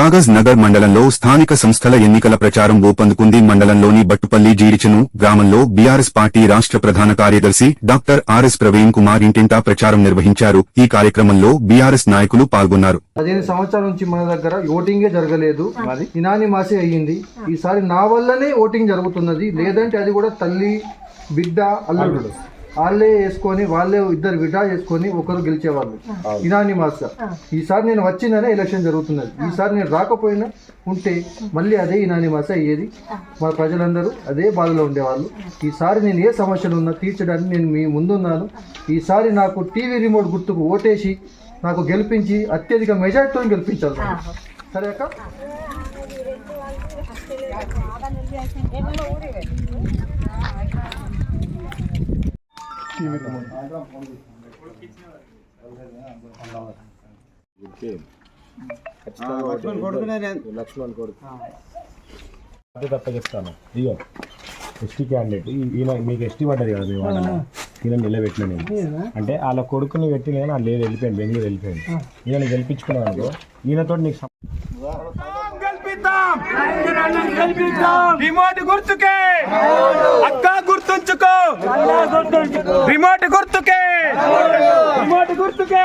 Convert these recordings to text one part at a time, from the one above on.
కాగజ్ నగర్ మండలంలో స్థానిక సంస్థల ఎన్నికల ప్రచారం ఊపందుకుంది మండలంలోని బట్టుపల్లి జీడిచెను గ్రామంలో బీఆర్ఎస్ పార్టీ రాష్ట్ర ప్రధాన కార్యదర్శి డాక్టర్ ఆర్ఎస్ ప్రవీణ్ కుమార్ ఇంటింటా ప్రచారం నిర్వహించారు. ఈ కార్యక్రమంలో బీఆర్ఎస్ నాయకులు పాల్గొన్నారు. పదిహేను సంవత్సరాల నుంచి మన దగ్గర ఓటింగే జరగలేదు. ఇనాని మాసే అయ్యింది. ఈసారి నా వల్లనే ఓటింగ్ జరుగుతున్నది. లేదంటే అది కూడా తల్లి బిడ్డ అల్లుడు. వాళ్ళే వేసుకొని వాళ్ళే ఇద్దరు విడా చేసుకొని ఒకరు గెలిచేవాళ్ళు. ఇనాని మాస ఈసారి నేను వచ్చిందనే ఎలక్షన్ జరుగుతున్నది. ఈసారి నేను రాకపోయినా ఉంటే మళ్ళీ అదే ఇనాని మాస అయ్యేది. మా ప్రజలందరూ అదే బాధలో ఉండేవాళ్ళు. ఈసారి నేను ఏ సమస్యలు ఉన్నా తీర్చడానికి నేను మీ ముందున్నాను. ఈసారి నాకు టీవీ రిమోట్ గుర్తుకు ఓటేసి నాకు గెలిపించి అత్యధిక మెజార్టీతో గెలిపించాలి. సరే అక్క? బాధ్యత చెప్తాను. ఇగో ఎస్టీ క్యాండిడేట్ ఈయన మీకు ఎస్టీ పడ్డది కదా మీ వాళ్ళ ఈయన నిలబెట్టిన నేను. అంటే వాళ్ళ కొడుకుని పెట్టి నేను వాళ్ళు లేదు వెళ్ళిపోయాను బెంగళూరు వెళ్ళిపోయాను. ఈయన గెలిపించుకున్నాను అనుకో ఈయనతో నీకు రిమోట్ గుర్తుకే! అక్క గుర్తుంచుకో. రిమోట్ గుర్తుకే. రిమోట్ గుర్తుకే.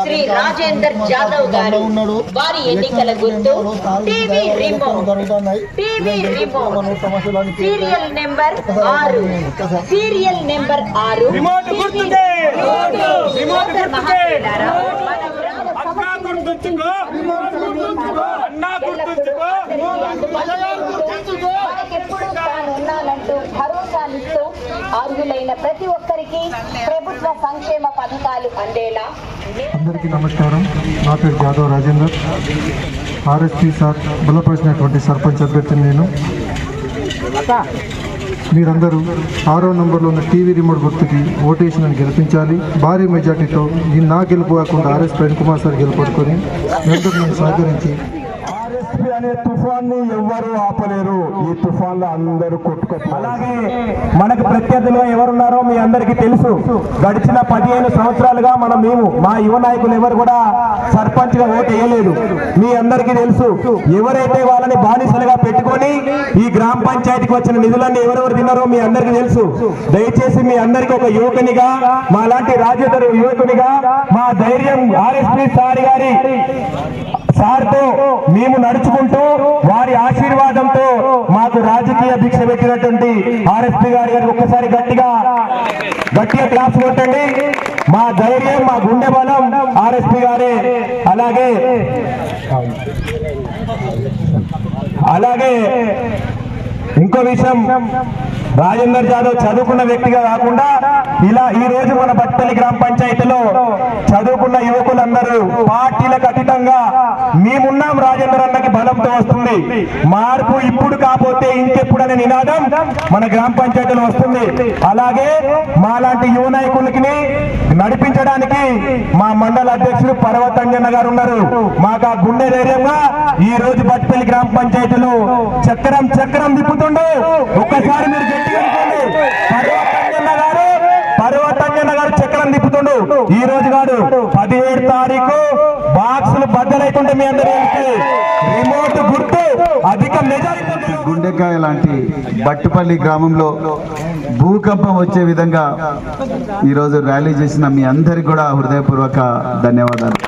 శ్రీ రాజేందర్ జాదవ్ గారు వారి ఎన్నికల గుర్తు TV remote TV remote serial number ఆరు సీరియల్ నెంబర్ ఆరు. తాను ఉన్నానంటూ భరోసానిస్తూ అర్హులైన ప్రతి ఒక్కరికి ప్రభుత్వ సంక్షేమ పథకాలు అందేలా. అందరికీ నమస్కారం. నా పేరు జాదవ్ రాజేందర్. ఆర్ఎస్పీ సార్ బలపరిచినటువంటి సర్పంచ్ అభ్యర్థిని నేను. మీరందరూ ఆరో నంబర్లో ఉన్న టీవీ రిమోట్ గుర్తుకి ఓటేసి నన్ను గెలిపించాలి. భారీ మెజార్టీతో నా గెలుపు కాకుండా ఆర్ఎస్ ప్రేమ్ కుమార్ సార్ గెలుపడుకొని మీరందరూ నన్ను సహకరించి అనే తుఫాన్ని ఎవ్వరూ ఆపలేరు. ఈ తుఫాన్లో అందరూ కొట్టుకోవాలి అలాగే మనకు ప్రత్యర్థులుగా ఎవరున్నారో మీ అందరికీ తెలుసు. గడిచిన పదిహేను సంవత్సరాలుగా మనం మేము మా యువ నాయకులు ఎవరు కూడా సర్పంచ్గా ఓటు వేయలేదు. మీ అందరికీ తెలుసు. ఎవరైతే వాళ్ళని బానిసలుగా పెట్టుకొని ఈ గ్రామ పంచాయతీకి వచ్చిన నిధులన్నీ ఎవరెవరు తిన్నారో మీ అందరికీ తెలుసు. దయచేసి మీ అందరికీ ఒక యువకునిగా మా లాంటి రాజేందర్ యువకునిగా మా ధైర్యం ఆర్ఎస్పీ సార్ గారి సార్తో మేము నడుచుకుంటూ వారి ఆశీర్వాదంతో మాకు రాజకీయ భిక్ష పెట్టినటువంటి ఆర్ఎస్పీ గారి గారికి ఒక్కసారి గట్టిగా గట్టిగా క్లాస్ కొట్టండి. మా ధైర్యం మా గుండె బలం ఆర్ఎస్పీ గారే. అలాగే అలాగే ఇంకో విషయం. రాజేందర్ జాదవ్ చదువుకున్న వ్యక్తిగా కాకుండా ఇలా ఈ రోజు మన బట్టలి గ్రామ పంచాయతీలో చదువుకున్న యువకులందరూ పార్టీలకు అతీతంగా మేమున్నాం రాజేందర్ అన్నకి బలంతో వస్తుంది. మార్పు ఇప్పుడు కాకపోతే ఇంకెప్పుడు అనే నినాదం మన గ్రామ పంచాయతీలో వస్తుంది. అలాగే మాలాంటి యువ నాయకులకి నడిపించడానికి మా మండల అధ్యక్షుడు పర్వతంజన్న గారు ఉన్నారు. మాకు ఆ గుండె ధైర్యంగా ఈ రోజు బట్పల్లి గ్రామ పంచాయతీలో చక్రం చక్రం తిప్పుతుండు ఒక్కసారి మీరు గట్టిగా పర్వతంజన్న గారు పర్వతంజన్న గారు చక్రం తిప్పుతుండు ఈ రోజు గాడు పదిహేడు తారీఖు బాక్సులు బద్దలైతుంటే మీ అందరికీ రిమోట్ గుర్తు అధిక మెజారిటీ గుండెకాయ లాంటి బట్టుపల్లి గ్రామంలో భూకంపం వచ్చే విధంగా ఈరోజు ర్యాలీ చేసిన మీ అందరికి కూడా హృదయపూర్వక ధన్యవాదాలు.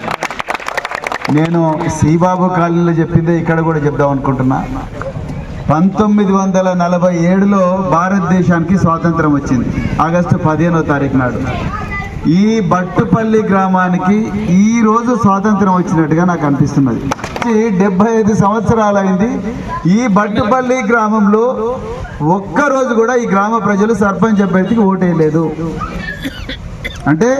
నేను శ్రీబాబు కాలనీలో చెప్పిందే ఇక్కడ కూడా చెప్దాం అనుకుంటున్నా. పంతొమ్మిది వందల నలభై ఏడులో భారతదేశానికి స్వాతంత్రం వచ్చింది. ఆగస్టు పదిహేనో తారీఖు నాడు. ఈ బట్టుపల్లి గ్రామానికి ఈ రోజు స్వాతంత్రం వచ్చినట్టుగా నాకు అనిపిస్తున్నది. డెబ్బై ఐదు సంవత్సరాలైంది. ఈ బట్టుపల్లి గ్రామంలో ఒక్క రోజు కూడా ఈ గ్రామ ప్రజలు సర్పంచ్ అభ్యర్థికి ఓటేయలేదు. అంటే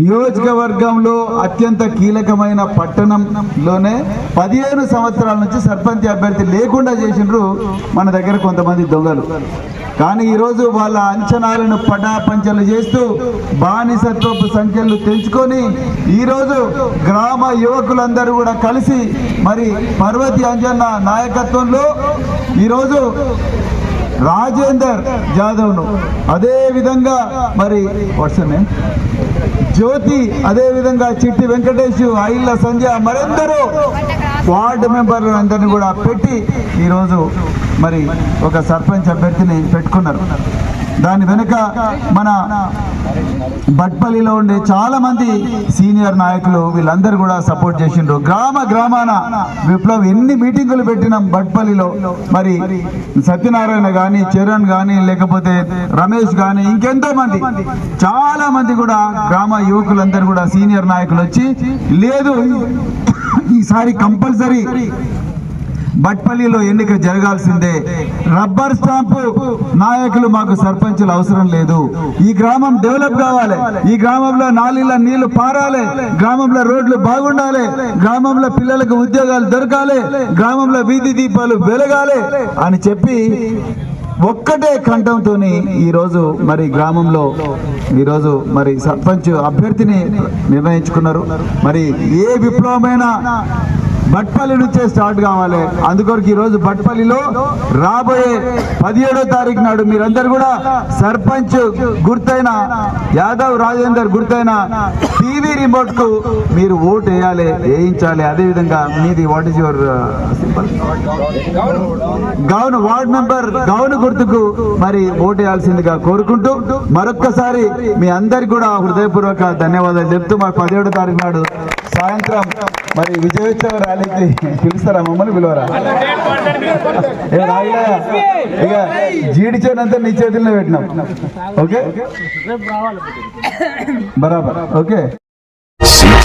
నియోజకవర్గంలో అత్యంత కీలకమైన పట్టణంలోనే పదిహేను సంవత్సరాల నుంచి సర్పంచ్ అభ్యర్థి లేకుండా చేసిండ్రు మన దగ్గర కొంతమంది దొంగలు. కానీ ఈరోజు వాళ్ళ అంచనాలను పటాపంచలు చేస్తూ బానిసత్వపు సంఖ్యలు తెంచుకొని ఈరోజు గ్రామ యువకులందరూ కూడా కలిసి మరి పర్వతి అంజన్న నాయకత్వంలో ఈరోజు రాజేందర్ జాదవ్ను అదేవిధంగా మరి వర్షమే జ్యోతి అదేవిధంగా చిట్టి వెంకటేష్ ఐళ్ళ సంధ్య మరెందరూ వార్డు మెంబర్లు అందరిని కూడా పెట్టి ఈరోజు మరి ఒక సర్పంచ్ అభ్యర్థిని పెట్టుకున్నారు. దాని వెనుక మన బట్పల్లిలో ఉండే చాలా మంది సీనియర్ నాయకులు వీళ్ళందరూ కూడా సపోర్ట్ చేసిండ్రు. గ్రామ గ్రామాన విప్లవ్ ఎన్ని మీటింగులు పెట్టినాం బట్పల్లిలో మరి సత్యనారాయణ కానీ చరణ్ కానీ లేకపోతే రమేష్ కానీ ఇంకెంతో మంది చాలా మంది కూడా గ్రామ యువకులందరూ కూడా సీనియర్ నాయకులు వచ్చి లేదు ఈసారి కంపల్సరీ బట్పల్లిలో ఎన్నిక జరగాల్సిందే. రబ్బర్ స్టాంపు నాయకులు మాకు సర్పంచులు అవసరం లేదు. ఈ గ్రామం డెవలప్ కావాలి. ఈ గ్రామంలో నాలిల నీళ్ళు పారాలి. గ్రామంలో రోడ్లు బాగుండాలి. గ్రామంలో పిల్లలకు ఉద్యోగాలు దొరకాలి. గ్రామంలో వీధి దీపాలు వెలగాలి అని చెప్పి ఒక్కటే కంఠంతో ఈరోజు మరి గ్రామంలో ఈరోజు మరి సర్పంచ్ అభ్యర్థిని నిర్ణయించుకున్నారు. మరి ఏ విప్లవమైన భట్పల్లి నుంచే స్టార్ట్ కావాలి. అందుకొరకు ఈరోజు భట్పల్లిలో రాబోయే పదిహేడో తారీఖు నాడు మీరందరూ కూడా సర్పంచ్ గుర్తైన యాదవ్ రాజేందర్ గుర్తైన టీవీ రిమోట్కు మీరు ఓటు వేయాలి వేయించాలి అదే విధంగా మీది what is your gown ward member gown గుర్తుకు మరి ఓటు వేయాల్సిందిగా కోరుకుంటూ మరొక్కసారి మీ అందరికి కూడా హృదయపూర్వక ధన్యవాదాలు చెప్తూ మరి పదిహేడో తారీఖు నాడు సాయంత్రం మరి విజయోత్సవ ర్యాలీకి పిలుస్తారా మమ్మల్ని పిలవరా? ఇక జీడి చేనంతా నీ చేతుల్లో పెట్టినాం. ఓకే? బరాబర్. ఓకే.